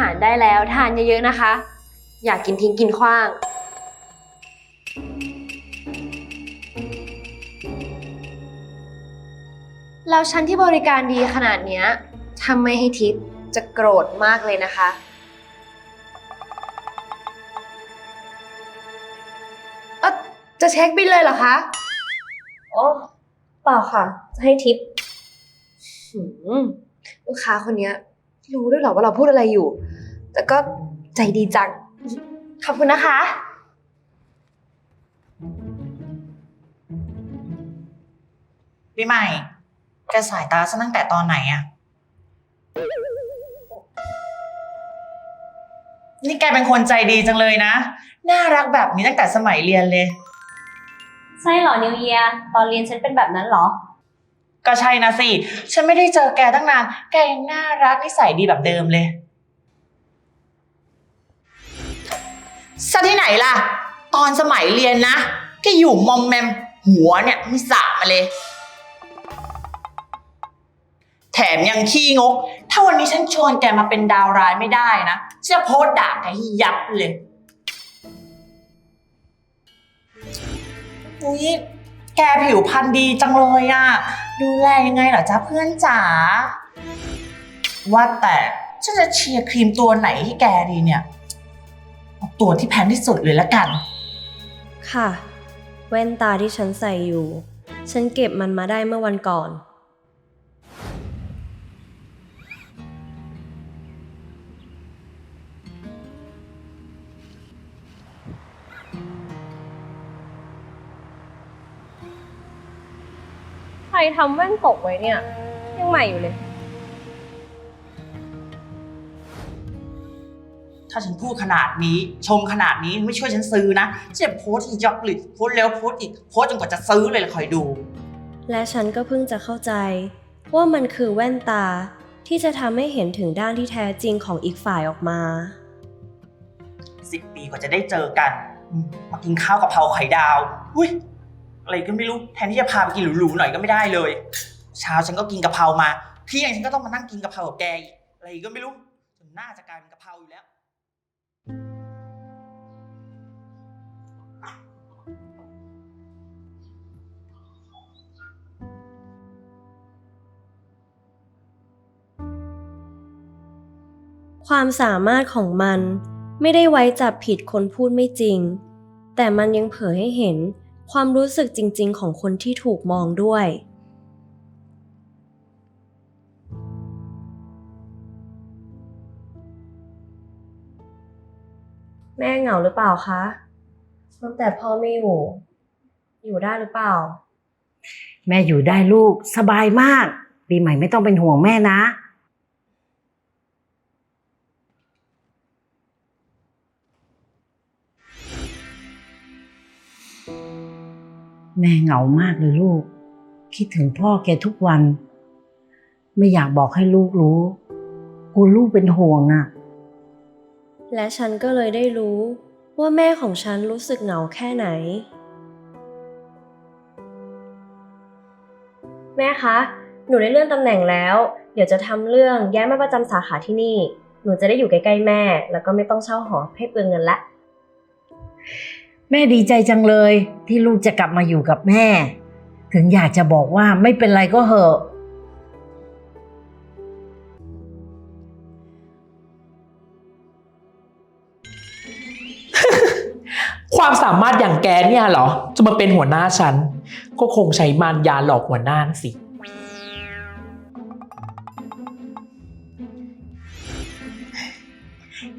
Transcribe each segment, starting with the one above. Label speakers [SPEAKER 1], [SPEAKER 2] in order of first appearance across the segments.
[SPEAKER 1] หารได้แล้ว ทานเยอะๆนะคะ อยากกินทิ้งกินขว้างแล้วฉันที่บริการดีขนาดเนี้ยทำไม่ให้ทิปจะโกรธมากเลยนะคะ เออจะเช็คบินเลยเหรอคะอ๋อเปล่าค่ะ จะให้ทิป หืมลูกค้าคนเนี้ย รู้ด้วยเหรอว่าเราพูดอะไรอยู่ แต่ก็ใจดีจัง ขอบคุณนะคะ
[SPEAKER 2] พี่ใหม่ แกสายตาซะตั้งแต่ตอนไหนอะนี่แกเป็นคนใจดีจังเลยนะ น่ารักแบบนี้ตั้งแต่สมัยเรียนเลย
[SPEAKER 3] ใช่เหรอนิวเยียตอนเรียนฉันเป็นแบบนั้นเหรอ
[SPEAKER 2] ก็ใช่นะสิ ฉันไม่ได้เจอแกตั้งนาน แกยังน่ารักนิสัยดีแบบเดิมเลยซะที่ไหนล่ะ ตอนสมัยเรียนนะแกอยู่มอมแมมหัวเนี่ยไม่สระมาเลย แถมยังขี้งก ถ้าวันนี้ฉันชวนแกมาเป็นดาวร้ายไม่ได้นะจะโพสต์ด่าแกให้ยับเลย อุ๊ย แกผิวพรรณดีจังเลยอะดูแลยังไงเหรอจ๊ะเพื่อนจ๋า ว่าแต่ฉันจะเชียร์ครีมตัวไหนให้แกดีเนี่ยเอาตัวที่แพงที่สุดเลยละกัน
[SPEAKER 4] ค่ะ แว่นตาที่ฉันใส่อยู่ ฉันเก็บมันมาได้เมื่อวันก่อน
[SPEAKER 1] ทำแว่นตกไว้เนี่ย ยังใหม่อยู่เลย
[SPEAKER 2] ถ้าฉันพูดขนาดนี้ ชมขนาดนี้ไม่ช่วยฉันซื้อนะจะโพสต์อีกยอกหลิดโพสต์แล้วโพสต์อีกโพสต์จนกว่าจะซื้อเลยละคอยดู
[SPEAKER 4] และฉันก็เพิ่งจะเข้าใจ ว่ามันคือแว่นตาที่จะทำให้เห็นถึงด้านที่แท้จริงของอีกฝ่ายออกมา
[SPEAKER 2] สิบปีกว่าจะได้เจอกันอืมมากินข้าวกับเพราไข่ดาว อุ้ย อะไรก็ไม่รู้แทนที่จะพาไปกินหรูๆหน่อยก็ไม่ได้เลย เช้าฉันก็กินกะเพรามาเที่ยงฉันก็ต้องมานั่งกินกะเพรากับแกอีกอะไรก็ไม่รู้จนหน้าจะกลายเป็นกะเพราอยู่แล้ว
[SPEAKER 4] ความสามารถของมันไม่ได้ไว้จับผิดคนพูดไม่จริง แต่มันยังเผยให้เห็น ความรู้สึกจริง ๆ ของคนที่ถูกมองด้วย แม่เหงาหรือเปล่าคะตั้งแต่พ่อไม่อยู่ อยู่ได้หรือเปล่า
[SPEAKER 5] แม่อยู่ได้ลูกสบายมาก ปีใหม่ไม่ต้องเป็นห่วงแม่นะ แม่เหงามากเลยลูก คิดถึงพ่อแกทุกวัน ไม่อยากบอกให้ลูกรู้กลัวลูกเป็นห่วงอะ
[SPEAKER 4] และฉันก็เลยได้รู้ว่าแม่ของฉันรู้สึกเหงาแค่ไหน แม่คะ หนูได้เลื่อนตำแหน่งแล้ว เดี๋ยวจะทำเรื่องย้ายมาประจำสาขาที่นี่ หนูจะได้อยู่ใกล้ๆแม่ แล้วก็ไม่ต้องเช่าหอให้เปลืองเงินละ
[SPEAKER 5] แม่ดีใจจังเลยที่ลูกจะกลับมาอยู่กับแม่ ถึงอยากจะบอกว่าไม่เป็นไรก็เหอะ
[SPEAKER 6] ความสามารถอย่างแกเนี่ยเหรอ จะมาเป็นหัวหน้าฉัน ก็คงใช้มารยาหลอกหัวหน้าน่ะสิ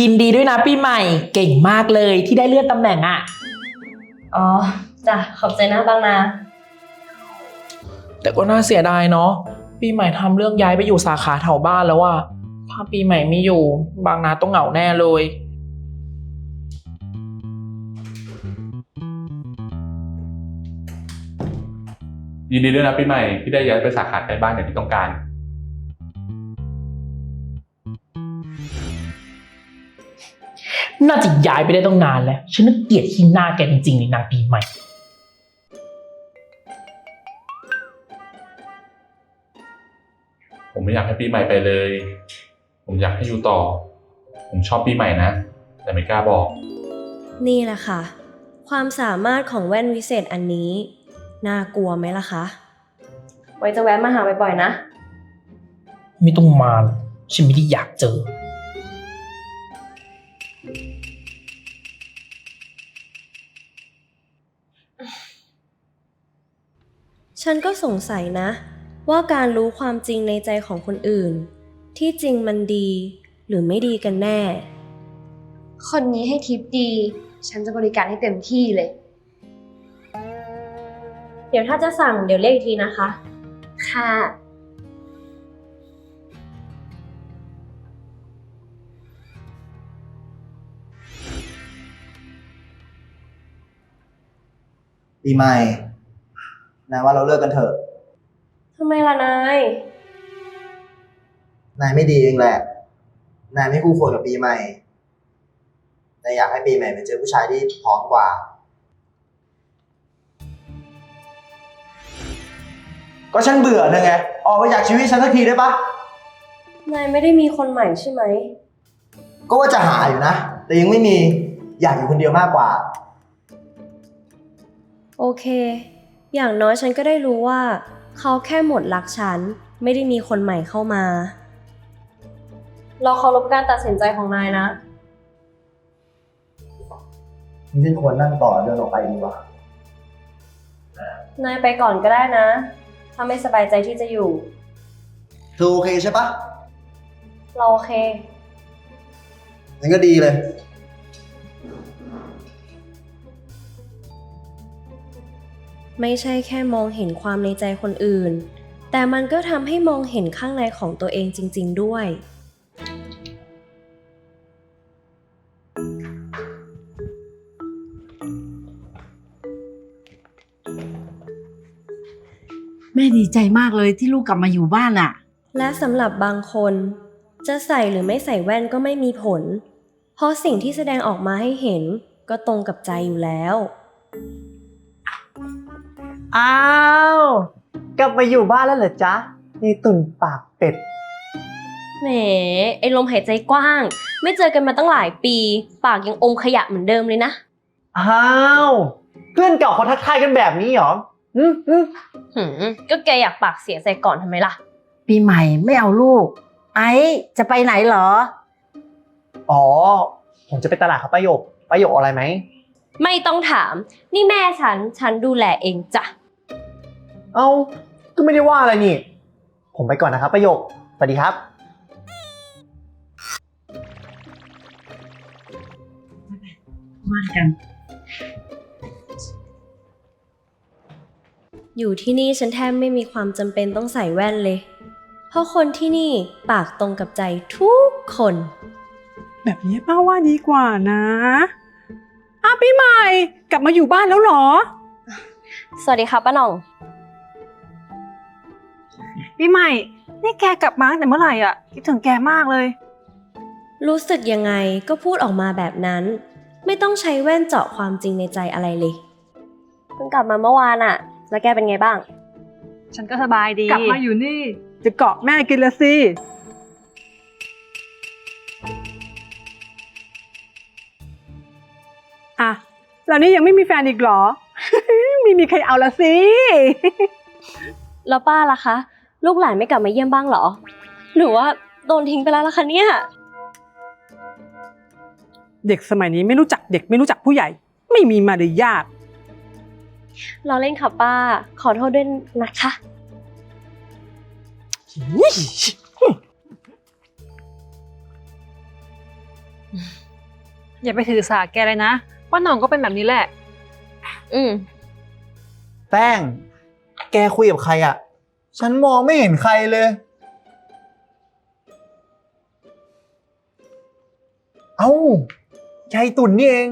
[SPEAKER 6] ยินดีด้วยนะปีใหม่เก่งมากเลยที่ได้เลื่อนตำแหน่งอะ
[SPEAKER 4] อ๋อจ้ะขอบใจนะบางนา
[SPEAKER 6] แต่ก็น่าเสียดายเนาะปีใหม่ทำเรื่องย้ายไปอยู่สาขาแถวบ้านแล้วอะถ้าปีใหม่ไม่อยู่ บางนาต้องเหงาแน่เลย
[SPEAKER 7] ยินดีด้วยนะปีใหม่ที่ได้ย้ายไปสาขาใกล้บ้านอย่างที่ต้องการ
[SPEAKER 6] น่าจะย้ายไปได้ต้องนานแล้ว ฉันนึกเกลียดขี้หน้าแกจริงๆเลยนางปีใหม่
[SPEAKER 7] ผมไม่อยากให้ปีใหม่ไปเลย ผมอยากให้อยู่ต่อ ผมชอบปีใหม่นะ แต่ไม่กล้าบอก
[SPEAKER 4] นี่แหละค่ะ ความสามารถของแว่นวิเศษอันนี้ น่ากลัวไหมล่ะคะ ไว้จะแวะมาหาบ่อยๆนะ
[SPEAKER 6] ไม่ต้องมาหรอกฉันไม่ได้อยากเจอ
[SPEAKER 4] ฉันก็สงสัยนะ ว่าการรู้ความจริงในใจของคนอื่น ที่จริงมันดี หรือไม่ดีกันแน่
[SPEAKER 1] คนนี้ให้ทิปดี ฉันจะบริการให้เต็มที่เลย
[SPEAKER 4] เดี๋ยวถ้าจะสั่งเดี๋ยวเรียกอีกทีนะคะ
[SPEAKER 1] ค่ะ
[SPEAKER 8] ปีใหม่ นายว่าเราเลิกกันเถอะ
[SPEAKER 4] ทำไมล่ะนาย
[SPEAKER 8] นายไม่ดีเองแหละ นายไม่คู่ควรกับปีใหม่ นายอยากให้ปีใหม่ไปเจอผู้ชายที่พร้อมกว่า ก็ฉันเบื่อเธอไง ออกไปจากชีวิตฉันสักทีได้ปะ
[SPEAKER 4] นายไม่ได้มีคนใหม่ใช่ไหม
[SPEAKER 8] ก็ว่าจะหาอยู่นะ แต่ยังไม่มี อยากอยู่คนเดียวมากกว่า
[SPEAKER 4] โอเค อย่างน้อยฉันก็ได้รู้ว่า เขาแค่หมดรักฉัน ไม่ได้มีคนใหม่เข้ามา เราเคารพการตัดสินใจของนายนะ
[SPEAKER 8] นี่ฉันควรนั่งต่อเดินออกไปดีกว่า
[SPEAKER 4] นายไปก่อนก็ได้นะ ถ้าไม่สบายใจที่จะอยู่
[SPEAKER 8] เธอโอเคใช่ปะ
[SPEAKER 4] เราโอเค
[SPEAKER 8] งั้นก็ดีเลย
[SPEAKER 4] ไม่ใช่แค่มองเห็นความในใจคนอื่น แต่มันก็ทำให้มองเห็นข้างในของตัวเองจริง ๆ ด้วย
[SPEAKER 5] แม่ดีใจมากเลยที่ลูกกลับมาอยู่บ้านอะ
[SPEAKER 4] และสำหรับบางคน จะใส่หรือไม่ใส่แว่นก็ไม่มีผล เพราะสิ่งที่แสดงออกมาให้เห็นก็ตรงกับใจอยู่แล้ว
[SPEAKER 9] อ้าว กลับมาอยู่บ้านแล้วเหรอจ๊ะนี่ตุ่นปากเป็ด
[SPEAKER 4] แหมไอ้ลมหายใจกว้าง ไม่เจอกันมาตั้งหลายปี ปากยังอมขยะเหมือนเดิมเลยนะ
[SPEAKER 9] อ้าว เพื่อนเก่าเขาทักทายกันแบบนี้เหรออืมอืม
[SPEAKER 4] หืมก็แกอยากปากเสียใส่ก่อนทำไมล่ะ
[SPEAKER 5] ปีใหม่ไม่เอาลูก ไอ้จะไปไหนเหรอ
[SPEAKER 9] อ๋อ ผมจะไปตลาดครับประโยคประโยคอะไรไหม
[SPEAKER 4] ไม่ต้องถาม นี่แม่ฉัน ฉันดูแลเองจ้ะ
[SPEAKER 9] เอ้า ก็ไม่ได้ว่าอะไรนี่ ผมไปก่อนนะครับประโยค สวัสดีครับ
[SPEAKER 5] มากัน
[SPEAKER 4] อยู่ที่นี่ฉันแทบไม่มีความจำเป็นต้องใส่แว่นเลย เพราะคนที่นี่ปากตรงกับใจทุกคน
[SPEAKER 10] แบบนี้ป้าว่าดีกว่านะอ้าวปีใหม่ กลับมาอยู่บ้านแล้วเหรอ
[SPEAKER 4] สวัสดีค่ะป้าหน่อง
[SPEAKER 10] ปีใหม่ นี่แกกลับมาตั้งแต่เมื่อไหร่อะคิดถึงแกมากเลย
[SPEAKER 4] รู้สึกยังไงก็พูดออกมาแบบนั้น ไม่ต้องใช้แว่นเจาะความจริงในใจอะไรเลย เพิ่งกลับมาเมื่อวานอะแล้วแกเป็นไงบ้าง
[SPEAKER 10] ฉันก็สบายดีกลับมาอยู่นี่ จะเกาะแม่กินละสิ อะแล้วนี่ยังไม่มีแฟนอีกเหรอ ไม่มีใครเอาละสิ
[SPEAKER 4] แล้วป้าล่ะคะ ลูกหลานไม่กลับมาเยี่ยมบ้างเหรอ หรือว่าโดนทิ้งไปแล้วล่ะคะเนี่ย
[SPEAKER 10] เด็กสมัยนี้ไม่รู้จักเด็กไม่รู้จักผู้ใหญ่ ไม่มีมารยาท
[SPEAKER 4] เราเล่นค่ะป้า ขอโทษด้วยนะคะ
[SPEAKER 11] อย่าไปถือสาแกเลยนะว่าน้องก็เป็นแบบนี้แหละ
[SPEAKER 4] อืม
[SPEAKER 9] แป้ง แกคุยกับใครอะ ฉันมองไม่เห็นใครเลย เอ้ายายตุ่นนี่เอง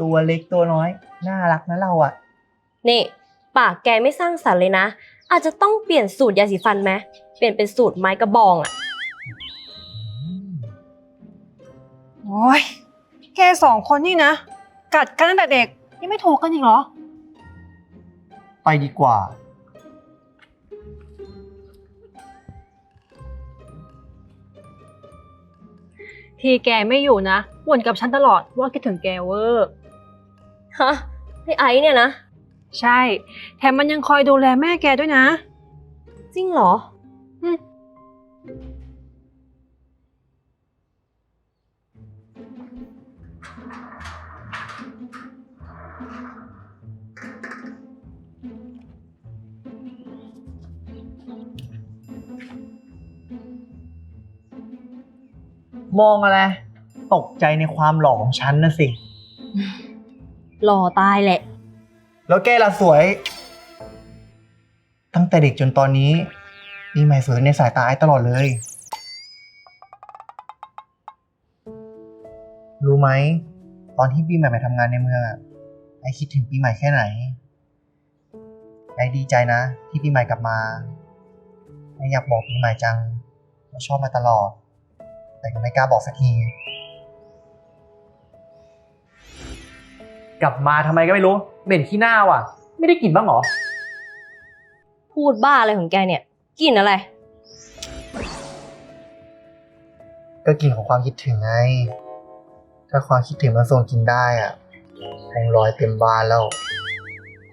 [SPEAKER 9] ตัวเล็กตัวน้อย น่ารักนะเราอะ
[SPEAKER 4] นี่ ปากแกไม่สร้างสรรค์เลยนะ อาจจะต้องเปลี่ยนสูตรยาสีฟันไหมเปลี่ยนเป็นสูตรไม้กระบองอะ
[SPEAKER 11] โอ้ยแกสองคนนี่นะ กัดกันตั้งแต่เด็ก ยังไม่โทรกันอีกเหรอ
[SPEAKER 9] ไปดีกว่า
[SPEAKER 11] ทีแกไม่อยู่นะบ่นกับฉันตลอดว่าคิดถึงแกเวอร์
[SPEAKER 4] ฮะไอ้ไอซ์เนี่ยนะ
[SPEAKER 11] ใช่ แถมมันยังคอยดูแลแม่แกด้วยนะ
[SPEAKER 4] จริงเหรอ
[SPEAKER 9] มองอะไร ตกใจในความหล่อของฉันนะสิ
[SPEAKER 4] หล่อตายแหละ
[SPEAKER 9] แล้วแกล่ะสวย ตั้งแต่เด็กจนตอนนี้ปีใหม่สวยในสายตาไอ้ตลอดเลย รู้ไหม ตอนที่ปีใหม่ไปทำงานในเมืองอะไอคิดถึงปีใหม่แค่ไหน ไอดีใจนะ ที่ปีใหม่กลับมาไออยากบอกปีใหม่จังว่าชอบมาตลอด แต่ก็ไม่กล้าบอกสักที กลับมาทำไมก็ไม่รู้ เหม็นขี้หน้าว่ะ ไม่ได้กลิ่นบ้างเหรอ
[SPEAKER 4] พูดบ้าอะไรของแกเนี่ยกลินอะไร
[SPEAKER 9] ก็กลิ่นของความคิดถึงไง ถ้าความคิดถึงมันส่งกลิ่นได้อะคงลอยเต็มบ้านแล้ว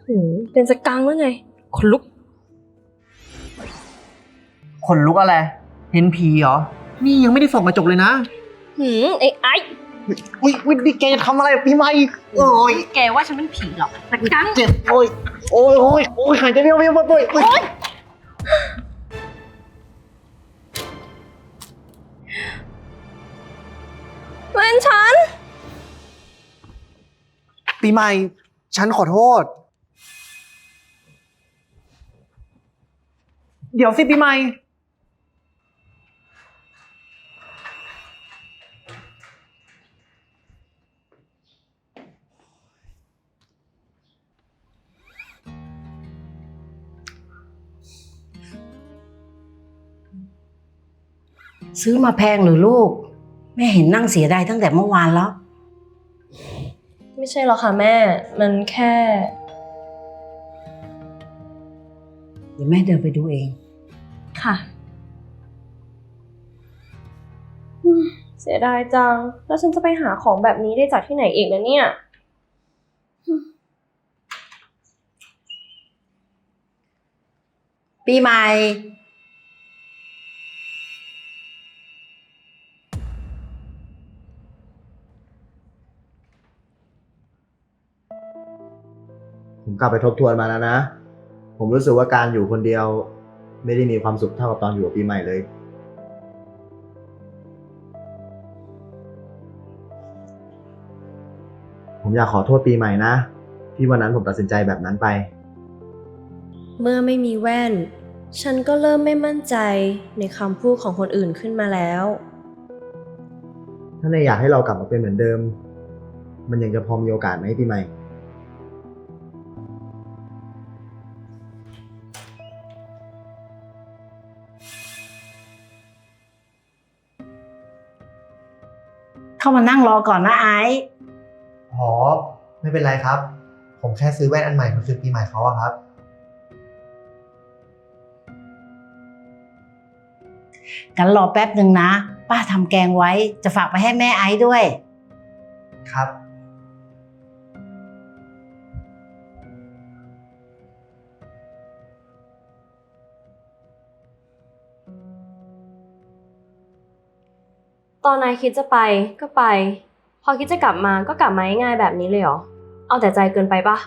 [SPEAKER 4] หืมเป็นสกังหรือไงคนลุก
[SPEAKER 9] ขนลุกอะไร เห็นผีเหรอ นี่ยังไม่ได้ส่องกระจกเลยนะ
[SPEAKER 4] หืมไอ้ไอ้
[SPEAKER 9] อุ้ยอุ้ยนี่แกจะทำอะไรกับพี่ไม่โอ้ย
[SPEAKER 4] แกว่าฉันเป็นผีเหรอสกัง
[SPEAKER 9] เจ็บโอ้ยโอ้ยโอ้ยโอ้ยหายใจไม่ออกไม่ออกโอ้ยโอ้ย
[SPEAKER 4] แว่นฉัน
[SPEAKER 9] ปีใหม่ ฉันขอโทษ เดี๋ยวสิปีใหม่
[SPEAKER 5] ซื้อมาแพงหรือลูก แม่เห็นนั่งเสียดายตั้งแต่เมื่อวานแล้ว
[SPEAKER 4] ไม่ใช่หรอกค่ะแม่ มันแค่
[SPEAKER 5] เดี๋ยวแม่เดินไปดูเอง
[SPEAKER 4] ค่ะอืมเสียดายจัง แล้วฉันจะไปหาของแบบนี้ได้จากที่ไหนอีกนะเนี่ย
[SPEAKER 5] ปีใหม่
[SPEAKER 8] ผมกลับไปทบทวนมาแล้วนะ ผมรู้สึกว่าการอยู่คนเดียว ไม่ได้มีความสุขเท่ากับตอนอยู่กับปีใหม่เลย ผมอยากขอโทษปีใหม่นะ ที่วันนั้นผมตัดสินใจแบบนั้นไป
[SPEAKER 4] เมื่อไม่มีแว่น ฉันก็เริ่มไม่มั่นใจในคำพูดของคนอื่นขึ้นมาแล้ว
[SPEAKER 8] ถ้าในอยากให้เรากลับมาเป็นเหมือนเดิม มันยังจะพอมีโอกาสไหมปีใหม่
[SPEAKER 5] เข้ามานั่งรอก่อนนะไอซ์
[SPEAKER 9] อ๋อ ไม่เป็นไรครับ ผมแค่ซื้อแว่นอันใหม่มาคืนปีใหม่เขาอะครับ
[SPEAKER 5] กันรอแป๊บหนึ่งนะ ป้าทำแกงไว้จะฝากไปให้แม่ไอซ์ด้วย
[SPEAKER 9] ครับ
[SPEAKER 4] ตอนนายคิดจะไปก็ไป พอคิดจะกลับมาก็กลับมาง่ายๆแบบนี้เลยเหรอ เอาแต่ใจเกินไปปะ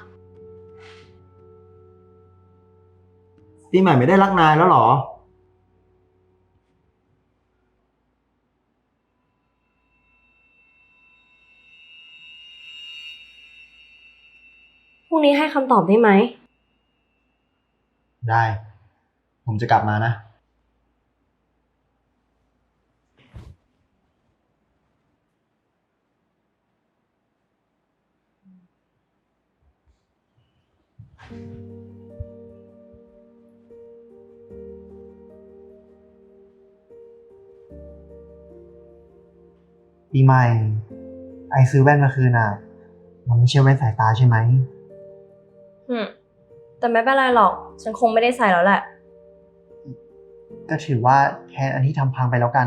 [SPEAKER 8] ปีใหม่ไม่ได้รักนายแล้วเหรอ
[SPEAKER 4] พรุ่งนี้ให้คำตอบได้ไหม
[SPEAKER 8] ได้ ผมจะกลับมานะ
[SPEAKER 9] ปีใหม่ ไอซื้อแว่นมาคืนอะมันไม่ใช่แว่นสายตาใช่ไหม
[SPEAKER 4] อืม แต่ไม่เป็นไรหรอก ฉันคงไม่ได้ใส่แล้วแหละ
[SPEAKER 9] ก็ถือว่าแทนอันที่ทำพังไปแล้วกัน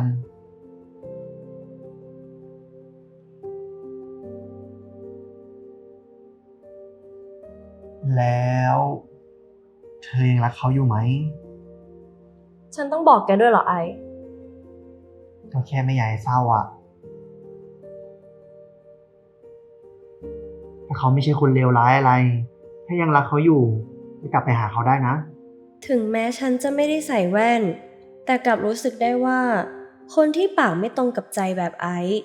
[SPEAKER 9] แล้ว เธอยังรักเขาอยู่ไหม
[SPEAKER 4] ฉันต้องบอกแกด้วยเหรอไอ
[SPEAKER 9] ก็แค่ไม่อยากให้เศร้าอะแต่เขาไม่ใช่คนเลวร้ายอะไร ถ้ายังรักเขาอยู่ก็กลับไปหาเขาได้นะ
[SPEAKER 4] ถึงแม้ฉันจะไม่ได้ใส่แว่น แต่กลับรู้สึกได้ว่า คนที่ปากไม่ตรงกับใจแบบไอซ์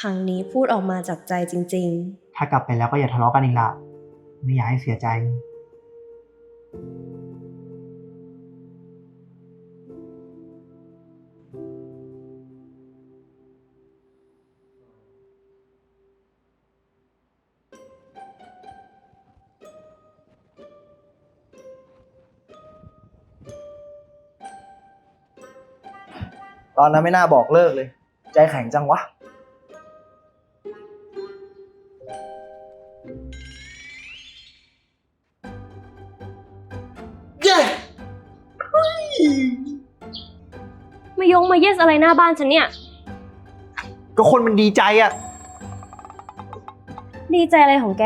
[SPEAKER 4] ครั้งนี้พูดออกมาจากใจจริง
[SPEAKER 9] ถ้ากลับไปแล้วก็อย่าทะเลาะกันอีกละ ไม่อยากให้เสียใจ
[SPEAKER 8] ตอนนั้นไม่น่าบอกเลิกเลย ใจแข็งจังวะ
[SPEAKER 4] ม่ยงมาเยสอะไรหน้าบ้านฉันเนี่ย
[SPEAKER 9] ก็คนมันดีใจอะ
[SPEAKER 4] ดีใจอะไรของแก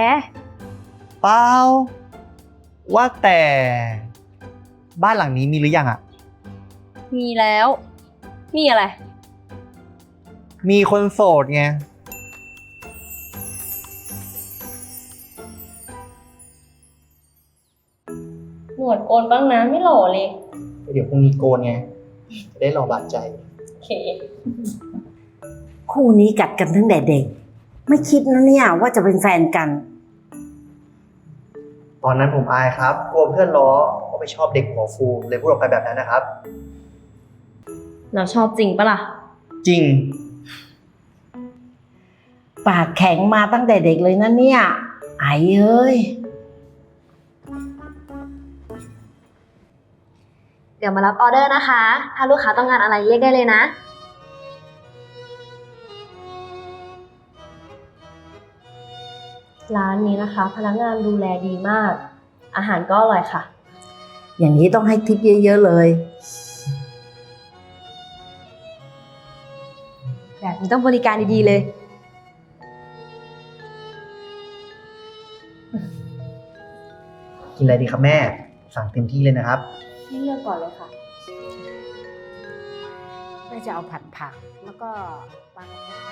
[SPEAKER 9] เปล่าว่าแต่บ้านหลังนี้มีหรือยังอะ
[SPEAKER 4] มีแล้ว มีอะไร
[SPEAKER 9] มีคนโสดไง
[SPEAKER 4] หนวดโกนบ้างนะไม่หล่อเลย
[SPEAKER 9] เดี๋ยวพรุ่งนี้โกนไงจะ ได้รอบาดใจ
[SPEAKER 4] โอเค
[SPEAKER 5] คู่นี้กัดกันตั้งแต่เด็ก ไม่คิดนะเนี่ยว่าจะเป็นแฟนกัน
[SPEAKER 9] ตอนนั้นผมอายครับกลัวเพื่อนล้อว่าไม่ชอบเด็กหัวฟูเลยพูดออกไปแบบนั้นนะครับ
[SPEAKER 4] เราชอบจริงปะล่ะ
[SPEAKER 9] จริง
[SPEAKER 5] ปากแข็งมาตั้งแต่เด็กเลยนะเนี่ย ไอเอ้ย
[SPEAKER 1] เดี๋ยวมารับออเดอร์นะคะ ถ้าลูกค้าต้องการอะไรเรียกได้เลยนะ
[SPEAKER 4] ร้านนี้นะคะ พนักงานดูแลดีมาก อาหารก็อร่อยค่ะ
[SPEAKER 5] อย่างนี้ต้องให้ทิปเยอะ ๆ เลย
[SPEAKER 1] แบบนี้ต้องบริการดีๆเลย
[SPEAKER 9] กินอะไรดีครับแม่ สั่งเต็มที่เลยนะครับ
[SPEAKER 4] นี่เลือ กก่อนเลยค่ะ
[SPEAKER 5] แม่จะเอาผัดผักแล้วก็ปลากระพง